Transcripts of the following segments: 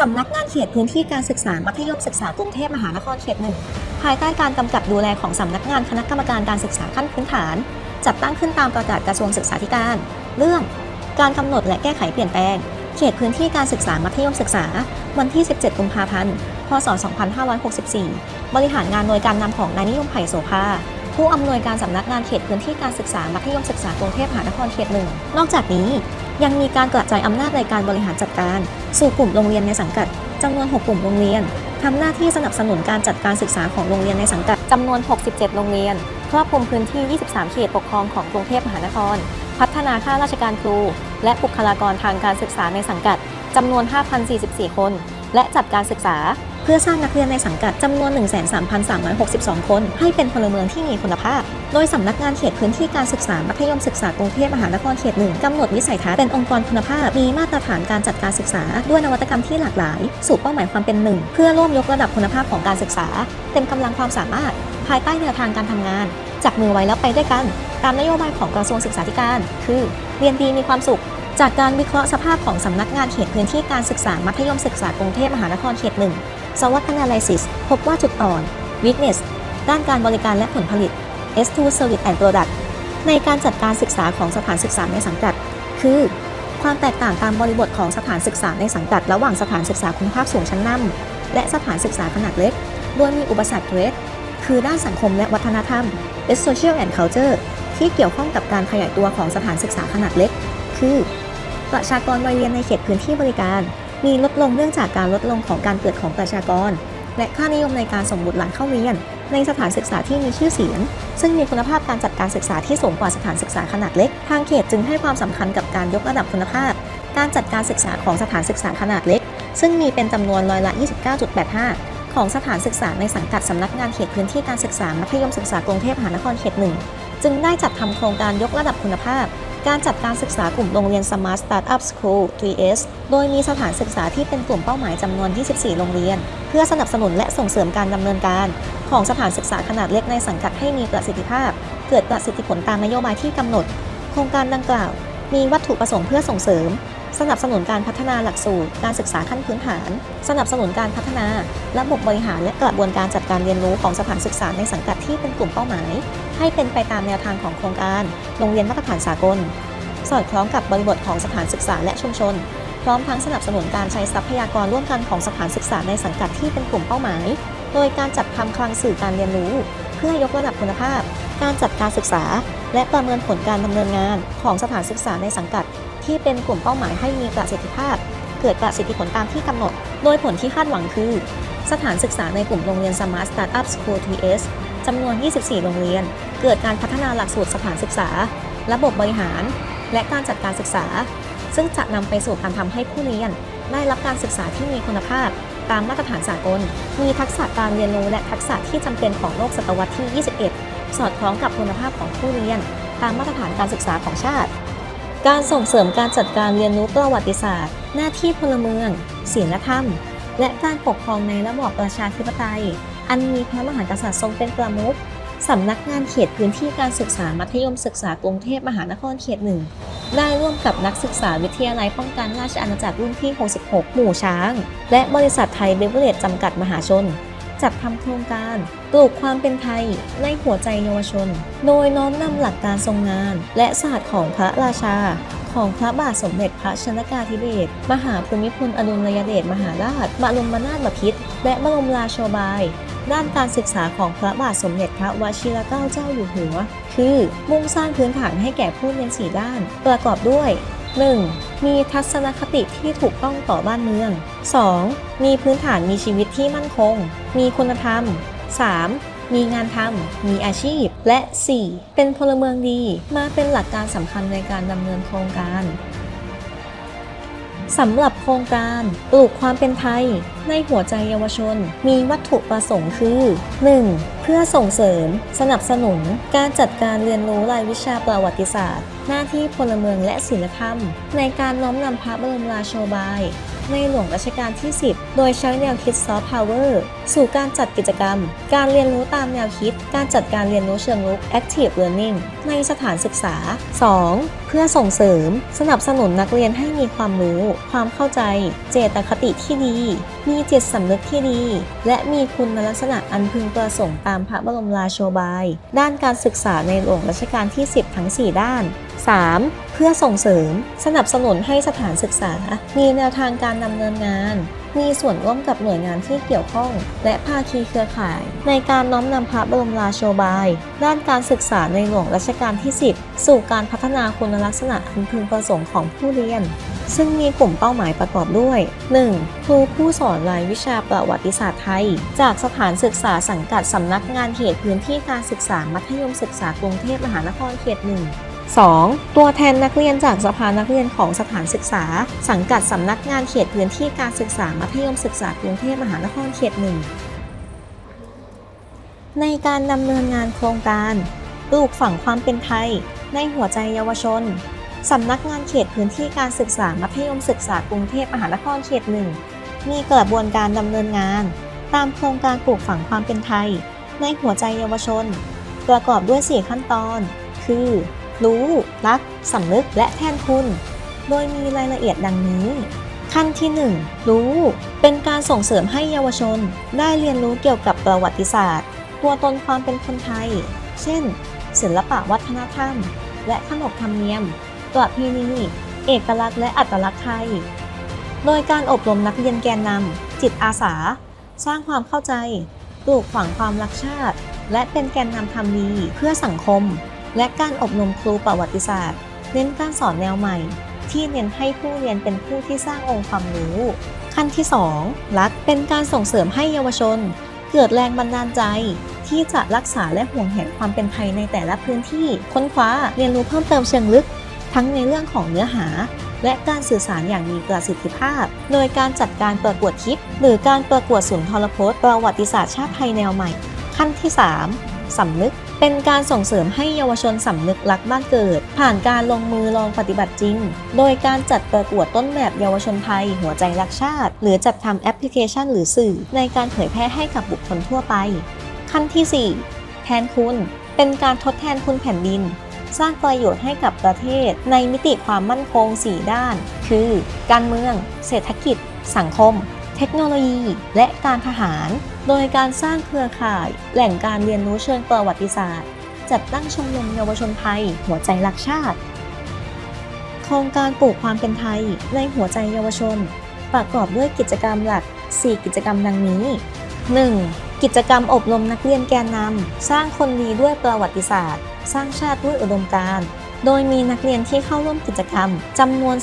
สำนักงานเขตพื้นที่การศึกษามัธยมศึกษากรุงเทพมหานครเขตหนึ่งภายใต้การกำกับดูแลของสำนักงานคณะกรรมการการศึกษาขั้นพื้นฐาน จัดตั้งขึ้นตามประกาศกระทรวงศึกษาธิการ เรื่อง การกำหนดและแก้ไขเปลี่ยนแปลง เขตพื้นที่การศึกษามัธยมศึกษา วันที่ 17 กุมภาพันธ์ พศ 2564 บริหารงานโดยการนำของนายนิยมไผ่โสภา ผู้อำนวยการสำนักงานเขตพื้นที่การศึกษามัธยมศึกษากรุงเทพมหานครเขตหนึ่งนอกจากนี้ยังมีการกระจายอำนาจในการบริหารจัดการ สู่กลุ่มโรงเรียนในสังกัดจำนวน 6 กลุ่มโรงเรียนทำหน้าที่สนับสนุนการจัดการศึกษาของโรงเรียนในสังกัดจำนวน 67 โรงเรียน ครอบคลุมพื้นที่ 23 เขตปกครองของกรุงเทพมหานคร พัฒนาข้าราชการครู และบุคลากรทางการศึกษาในสังกัดจำนวน 5,044 คน และจัดการศึกษา เพื่อสร้างนักเรียนในสังกัดจำนวน 13,362 คน ให้เป็นพลเมืองที่มีคุณภาพ โดยสำนักงานเขตพื้นที่การศึกษา มัธยมศึกษากรุงเทพมหานครเขตหนึ่งกำหนดวิสัยทัศน์เป็นองค์กรคุณภาพ มีมาตรฐานการจัดการศึกษา ด้วยนวัตกรรมที่หลากหลาย สู่เป้าหมายความเป็นหนึ่ง เพื่อร่วมยกระดับคุณภาพของการศึกษา เต็มกำลังความสามารถ ภายใต้แนวทางการทำงานจับมือไว้แล้วไปด้วยกัน ตามนโยบายของกระทรวงศึกษาธิการ คือ เรียนดีมีความสุขจากการวิเคราะห์สภาพของสำนักงานเขตพื้นที่การศึกษามัธยมศึกษากรุงเทพมหานครเขตหนึ่ง SWOT Analysis พบว่าจุดอ่อน Weakness ด้านการบริการและผลผลิต S2 Service and Product ในการจัดการศึกษาของสถานศึกษาในสังกัด คือ ความแตกต่างตามบริบทของสถานศึกษาในสังกัด ระหว่างสถานศึกษาคุณภาพสูงชั้นนำและสถานศึกษาขนาดเล็ก โดยมีอุปสรรคเล็กคือด้านสังคมและวัฒนธรรม S Social and Culture ที่เกี่ยวข้องกับการขยายตัวของสถานศึกษาขนาดเล็ก คือ ประชากรวัยเรียนในเขตพื้นที่บริการ มีลดลงเนื่องจากการลดลงของการเกิดของประชากร และค่านิยมในการส่งบุตรหลานเข้าเรียน ในสถานศึกษาที่มีชื่อเสียง ซึ่งมีคุณภาพการจัดการศึกษาที่สูงกว่าสถานศึกษาขนาดเล็ก ทางเขตจึงให้ความสำคัญกับการยกระดับคุณภาพ การจัดการศึกษาของสถานศึกษาขนาดเล็ก ซึ่งมีเป็นจำนวนร้อยละ 29.85ของสถานศึกษาในสังกัดสำนักงานเขตพื้นที่การศึกษามัธยมศึกษากรุงเทพมหานครเขตหนึ่งจึงได้จัดทำโครงการยกระดับคุณภาพ การจัดการศึกษากลุ่มโรงเรียน Smart Startup School 3S โดยมีสถานศึกษาที่เป็นกลุ่มเป้าหมายจำนวน 24 โรงเรียน เพื่อสนับสนุนและส่งเสริมการดำเนินการ ของสถานศึกษาขนาดเล็กในสังกัดให้มีประสิทธิภาพ เกิดประสิทธิผลตามนโยบายที่กำหนด โครงการดังกล่าว มีวัตถุประสงค์เพื่อส่งเสริม สนับสนุนการพัฒนาหลักสูตร การศึกษาขั้นพื้นฐาน สนับสนุนการพัฒนา ระบบบริหารและกระบวนการจัดการเรียนรู้ของสถานศึกษาในสังกัดที่เป็นกลุ่มเป้าหมาย ให้เป็นไปตามแนวทางของโครงการ โรงเรียนมาตรฐานสากล สอดคล้องกับบริบทของสถานศึกษาและชุมชน พร้อมทั้งสนับสนุนการใช้ทรัพยากรร่วมกันของสถานศึกษาในสังกัดที่เป็นกลุ่มเป้าหมาย โดยการจัดทำคลังสื่อการเรียนรู้ เพื่อยกระดับคุณภาพ การจัดการศึกษา และประเมินผลการดำเนินงานของสถานศึกษาในสังกัด ที่เป็นกลุ่มเป้าหมายให้มีประสิทธิภาพ เกิดประสิทธิผลตามที่กำหนด โดยผลที่คาดหวังคือ สถานศึกษาในกลุ่มโรงเรียน Smart Startup School TS จำนวน 24 โรงเรียน เกิดการพัฒนาหลักสูตรสถานศึกษา ระบบบริหาร และการจัดการศึกษา ซึ่งจะนำไปสู่การทำให้ผู้เรียน ได้รับการศึกษาที่มีคุณภาพ ตามมาตรฐานสากล มีทักษะการเรียนรู้และทักษะที่จำเป็นของโลกศตวรรษที่ 21 สอดคล้องกับคุณภาพของผู้เรียน ตามมาตรฐานการศึกษาของชาติ การส่งเสริมการจัดการเรียนรู้ประวัติศาสตร์ หน้าที่พลเมืองศีลธรรม และการปกครองในระบอบประชาธิปไตย อันมีพระมหากษัตริย์ทรงเป็นประมุขสำนักงานเขตพื้นที่การศึกษามัธยมศึกษากรุงเทพมหานครเขตหนึ่งได้ร่วมกับนักศึกษาวิทยาลัยป้องกันราชอาณาจักรรุ่นที่ 66 หมู่ช้าง และบริษัทไทยเบเวอร์เรจจำกัดมหาชน จัดทำโครงการปลูกความเป็นไทยในหัวใจเยาวชน โดยน้อมนำหลักการทรงงาน และศาสตร์ของพระราชา ของพระบาทสมเด็จพระชนกาธิเบศรมหาภูมิพลอดุลยเดชมหาราชบรมนาถบพิตรและบรมราโชบาย ด้านการศึกษาของพระบาทสมเด็จพระวชิรเกล้าเจ้าอยู่หัว คือมุ่งสร้างพื้นฐานให้แก่ผู้เรียน4ด้าน ประกอบด้วย 1. มีทัศนคติที่ถูกต้องต่อบ้านเมือง 2. มีพื้นฐานมีชีวิตที่มั่นคง มีคุณธรรม 3. มีงานทำ มีอาชีพ และ 4. เป็นพลเมืองดี มาเป็นหลักการสำคัญในการดำเนินโครงการสำหรับโครงการปลูกความเป็นไทยในหัวใจเยาวชน มีวัตถุประสงค์คือ 1. เพื่อส่งเสริม สนับสนุน การจัดการเรียนรู้รายวิชาประวัติศาสตร์ หน้าที่พลเมืองและศิลธรรม ในการน้อมนำพระบรมราโชบาย ในหลวงรัชกาลที่ 10 โดยใช้แนวคิดซอฟต์พาวเวอร์สู่การจัดกิจกรรม การเรียนรู้ตามแนวคิด การจัดการเรียนรู้เชิงรุก Active Learning ในสถานศึกษา 2. เพื่อส่งเสริม สนับสนุนนักเรียนให้มีความรู้ ความเข้าใจ เจตคติที่ดีมีจิตสำนึกที่ดี และมีคุณลักษณะอันพึงประสงค์ตามพระบรมราโชบาย ด้านการศึกษาในหลวงรัชกาลที่ 10 ทั้ง 4 ด้าน 3. เพื่อส่งเสริม สนับสนุนให้สถานศึกษา มีแนวทางการดำเนินงาน มีส่วนร่วมกับหน่วยงานที่เกี่ยวข้อง และภาคีเครือข่าย ในการน้อมนำพระบรมราโชบาย ด้านการศึกษาในหลวงรัชกาลที่ 10 สู่การพัฒนาคุณลักษณะอันพึงประสงค์ของผู้เรียน ซึ่งมีกลุ่มเป้าหมายประกอบด้วย 1. ครูผู้สอนรายวิชาประวัติศาสตร์ไทย จากสถานศึกษาสังกัดสำนักงานเขตพื้นที่การศึกษามัธยมศึกษากรุงเทพมหานครเขตหนึ่ง 2. ตัวแทนนักเรียนจากสภานักเรียนของสถานศึกษา สังกัดสำนักงานเขตพื้นที่การศึกษามัธยมศึกษากรุงเทพมหานครเขตหนึ่งในการดำเนินงานโครงการปลูกฝังความเป็นไทย ในหัวใจเยาวชน สำนักงานเขตพื้นที่การศึกษามัธยมศึกษากรุงเทพมหานครเขตหนึ่งมีกระบวนการดำเนินงาน ตามโครงการปลูกฝังความเป็นไทย ในหัวใจเยาวชน ประกอบด้วย 4 ขั้นตอน คือ รู้ รัก สำนึก และแทนคุณ โดยมีรายละเอียดดังนี้ ขั้นที่ 1 รู้ เป็นการส่งเสริมให้เยาวชน ได้เรียนรู้เกี่ยวกับประวัติศาสตร์ ตัวตนความเป็นคนไทย เช่น ศิลปะวัฒนธรรม และขนบธรรมเนียม ประเพณีเอกลักษณ์และอัตลักษณ์ไทย โดยการอบรมนักเรียนแกนนำจิตอาสา สร้างความเข้าใจ ปลูกฝังความรักชาติ และเป็นแกนนำทำดีเพื่อสังคม และการอบรมครูประวัติศาสตร์ เน้นการสอนแนวใหม่ ที่เน้นให้ผู้เรียนเป็นผู้ที่สร้างองค์ความรู้ ขั้นที่ 2 รักเป็นการส่งเสริมให้เยาวชน เกิดแรงบันดาลใจที่จะรักษาและห่วงแหนความเป็นไทยในแต่ละพื้นที่ ค้นคว้าเรียนรู้เพิ่มเติมเชิงลึก ทั้งในเรื่องของเนื้อหา และการสื่อสารอย่างมีประสิทธิภาพ โดยการจัดการประกวดคลิป หรือการประกวดสุนทรพจน์ประวัติศาสตร์ชาติไทยแนวใหม่ ขั้นที่ 3 สำนึกเป็นการส่งเสริมให้เยาวชนสำนึกรักบ้านเกิด ผ่านการลงมือลองปฏิบัติจริง โดยการจัดประกวดต้นแบบเยาวชนไทย หัวใจรักชาติ หรือจัดทำแอปพลิเคชันหรือสื่อ ในการเผยแพร่ให้กับบุคคลทั่วไป ขั้นที่ 4 แทนคุณ เป็นการทดแทนคุณแผ่นดิน สร้างประโยชน์ให้กับประเทศ ในมิติความมั่นคง 4 ด้าน คือ การเมือง เศรษฐกิจ สังคม เทคโนโลยี และการทหาร โดยการสร้างเครือข่าย แหล่งการเรียนรู้เชิงประวัติศาสตร์ จัดตั้งชมรมเยาวชนไทย หัวใจรักชาติ โครงการปลูกความเป็นไทยในหัวใจเยาวชน ประกอบด้วยกิจกรรมหลัก 4 กิจกรรมดังนี้ 1. กิจกรรมอบรมนักเรียนแกนนำสร้างคนดีด้วยประวัติศาสตร์ สร้างชาติด้วยอุดมการณ์ โดยมีนักเรียนที่เข้าร่วมกิจกรรมจำนวน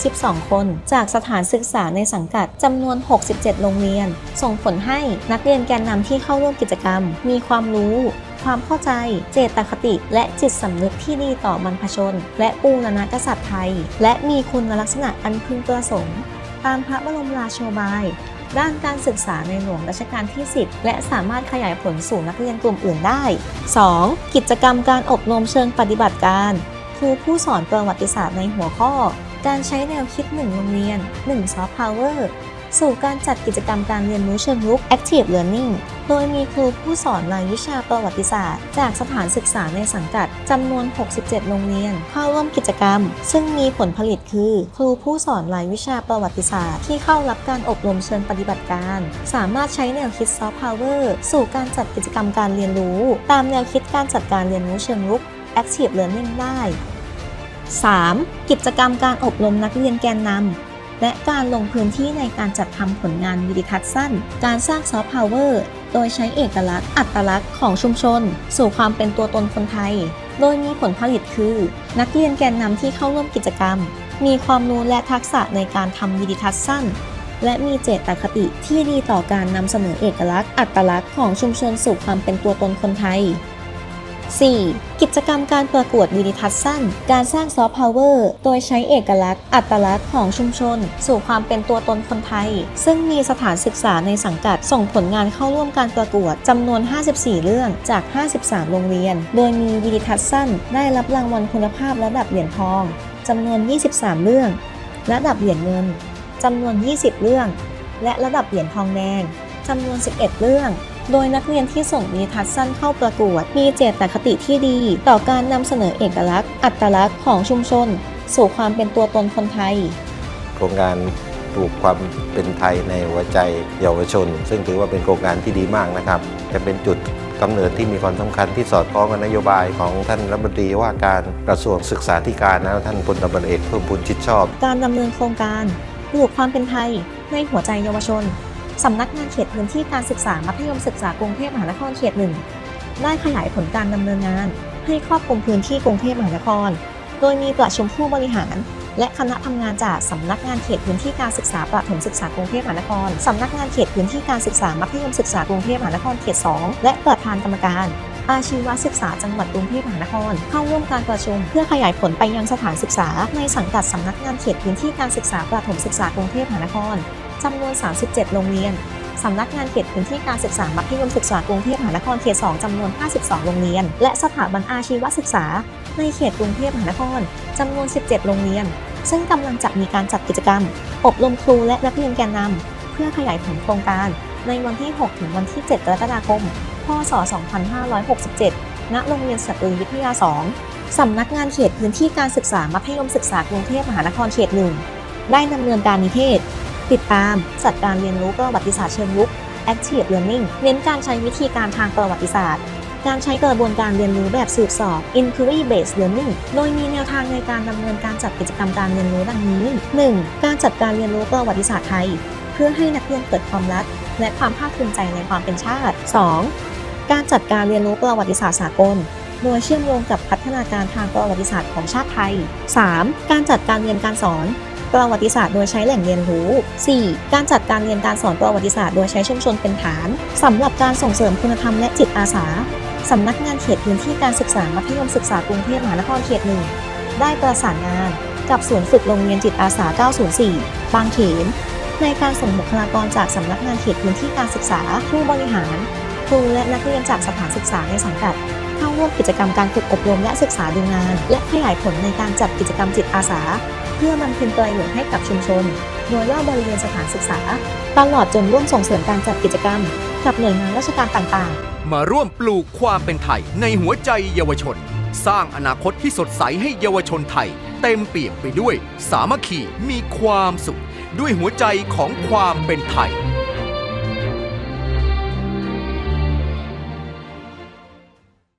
212 คน จากสถานศึกษาในสังกัดจำนวน 67 โรงเรียน ส่งผลให้นักเรียนแกนนำที่เข้าร่วมกิจกรรม มีความรู้ ความเข้าใจ เจตคติ และจิตสำนึกที่ดีต่อบรรพชน และปูรณกษัตริย์ไทย และมีคุณลักษณะอันพึงประสงค์ตามพระบรมราโชบาย ด้านการศึกษาในหลวงรัชกาลที่ 10 และสามารถขยายผลสู่นักเรียนกลุ่มอื่นได้ 2. กิจกรรมการอบรมเชิงปฏิบัติการครูผู้สอนประวัติศาสตร์ในหัวข้อ การใช้แนวคิด 1 โรงเรียน1 Soft Power สู่การจัดกิจกรรมการเรียนรู้เชิงรุก Active Learning โดยมีครูผู้สอนรายวิชาประวัติศาสตร์ จากสถานศึกษาในสังกัดจำนวน 67 โรงเรียน เข้าร่วมกิจกรรม ซึ่งมีผลผลิตคือ ครูผู้สอนรายวิชาประวัติศาสตร์ ที่เข้ารับการอบรมเชิงปฏิบัติการ สามารถใช้แนวคิด Soft Power สู่การจัดกิจกรรมการเรียนรู้ ตามแนวคิดการจัดการเรียนรู้เชิงรุก Active Learning ได้ 3. กิจกรรมการอบรมนักเรียนแกนนำ และการลงพื้นที่ในการจัดทำผลงานวิดิทัศน์สั้น การสร้างซอฟต์พาวเวอร์ โดยใช้เอกลักษณ์ อัตลักษณ์ของชุมชน สู่ความเป็นตัวตนคนไทย โดยมีผลผลิตคือ นักเรียนแกนนำที่เข้าร่วมกิจกรรม มีความรู้และทักษะในการทำวิดิทัศน์สั้น และมีเจตคติที่ดีต่อการนำเสนอเอกลักษณ์ อัตลักษณ์ของชุมชนสู่ความเป็นตัวตนคนไทย 4. กิจกรรมการประกวดวิดิทัศน์สั้น การสร้างซอฟต์พาวเวอร์ โดยใช้เอกลักษณ์ อัตลักษณ์ของชุมชน สู่ความเป็นตัวตนคนไทย ซึ่งมีสถานศึกษาในสังกัดส่งผลงานเข้าร่วมการประกวดจำนวน 54 เรื่องจาก 53 โรงเรียน โดยมีวิดิทัศน์สั้น ได้รับรางวัลคุณภาพระดับเหรียญทองจำนวน 23 เรื่อง ระดับเหรียญเงินจำนวน 20 เรื่อง และระดับเหรียญทองแดงจำนวน 11 เรื่อง โดยนักเรียนที่ส่งวิทัศน์สั้นเข้าประกวด มีเจตคติที่ดี ต่อการนำเสนอเอกลักษณ์ อัตลักษณ์ของชุมชน สู่ความเป็นตัวตนคนไทย โครงการปลูกความเป็นไทยในหัวใจเยาวชน ซึ่งถือว่าเป็นโครงการที่ดีมากนะครับ จะเป็นจุดกำเนิดที่มีความสำคัญที่สอดคล้องกับนโยบายของท่านรัฐมนตรีว่าการกระทรวงศึกษาธิการนะท่านพลตำรวจเอกเพิ่มพูนชิดชอบ การดำเนินโครงการปลูกความเป็นไทยในหัวใจเยาวชน สำนักงานเขตพื้นที่การศึกษามัธยมศึกษากรุงเทพมหานครเขตหนึ่งได้ขยายผลการดำเนินงาน ให้ครอบคลุมพื้นที่กรุงเทพมหานคร โดยมีประชุมผู้บริหาร และคณะทำงานจากสำนักงานเขตพื้นที่การศึกษาประถมศึกษากรุงเทพมหานครสำนักงานเขตพื้นที่การศึกษามัธยมศึกษากรุงเทพมหานครเขต 2 และประธานกรรมการอาชีวศึกษาจังหวัดกรุงเทพมหานคร เข้าร่วมการประชุมเพื่อขยายผลไปยังสถานศึกษา ในสังกัดสำนักงานเขตพื้นที่การศึกษาประถมศึกษากรุงเทพมหานคร จำนวน 37 โรงเรียน สำนักงานเขตพื้นที่การศึกษามัธยมศึกษากรุงเทพมหานครเขต 2 จำนวน 52 โรงเรียน และสถาบันอาชีวศึกษา ในเขตกรุงเทพมหานครจำนวน 17 โรงเรียน ซึ่งกำลังจะมีการจัดกิจกรรม อบรมครูและนักเรียนแกนนำเพื่อขยายผลโครงการ ในวันที่ 6 ถึงวันที่ 7 กรกฎาคม พศ 2567 ณ โรงเรียนสตรีวิทยา 2 สำนักงานเขตพื้นที่การศึกษามัธยมศึกษากรุงเทพมหานครเขตหนึ่งได้ดำเนินการนิเทศ ติดตามจัดการเรียนรู้ประวัติศาสตร์เชิงลุก Active Learning เน้นการใช้วิธีการทางประวัติศาสตร์ การใช้กระบวนการเรียนรู้แบบสืบสอบ Inquiry Based Learning โดยมีแนวทางในการดำเนินการจัดกิจกรรมการเรียนรู้ดังนี้ 1. การจัดการเรียนรู้ประวัติศาสตร์ไทย เพื่อให้นักเรียนเกิดความรัก และความภาคภูมิใจในความเป็นชาติ 2. การจัดการเรียนรู้ประวัติศาสตร์สากลโดยเชื่อมโยงกับพัฒนาการทางประวัติศาสตร์ของชาติไทย 3. การจัดการเรียนการสอน ประวัติศาสตร์โดยใช้แหล่งเรียนรู้ 4. การจัดการเรียนการสอนประวัติศาสตร์โดยใช้ชุมชนเป็นฐานสำหรับการส่งเสริมคุณธรรมและจิตอาสาสำนักงานเขตพื้นที่การศึกษามัธยมศึกษากรุงเทพมหานครเขตหนึ่งได้ประสานงานกับศูนย์ฝึกโรงเรียนจิตอาสา 904 บางเขน ในการส่งบุคลากรจากสำนักงานเขตพื้นที่การศึกษา ผู้บริหาร ครูและนักเรียนจากสถานศึกษาในสังกัด เข้าร่วมกิจกรรมการฝึกอบรมและศึกษาดูงาน และขยายผลในการจัดกิจกรรมจิตอาสา เพื่อบำเพ็ญประโยชน์ให้กับชุมชน โดยรอบบริเวณสถานศึกษา ตลอดจนร่วมส่งเสริมการจัดกิจกรรม กับหน่วยงานราชการต่างๆ มาร่วมปลูกความเป็นไทยในหัวใจเยาวชน สร้างอนาคตที่สดใสให้เยาวชนไทย เต็มเปี่ยมไปด้วย สามัคคีมีความสุข ด้วยหัวใจของความเป็นไทย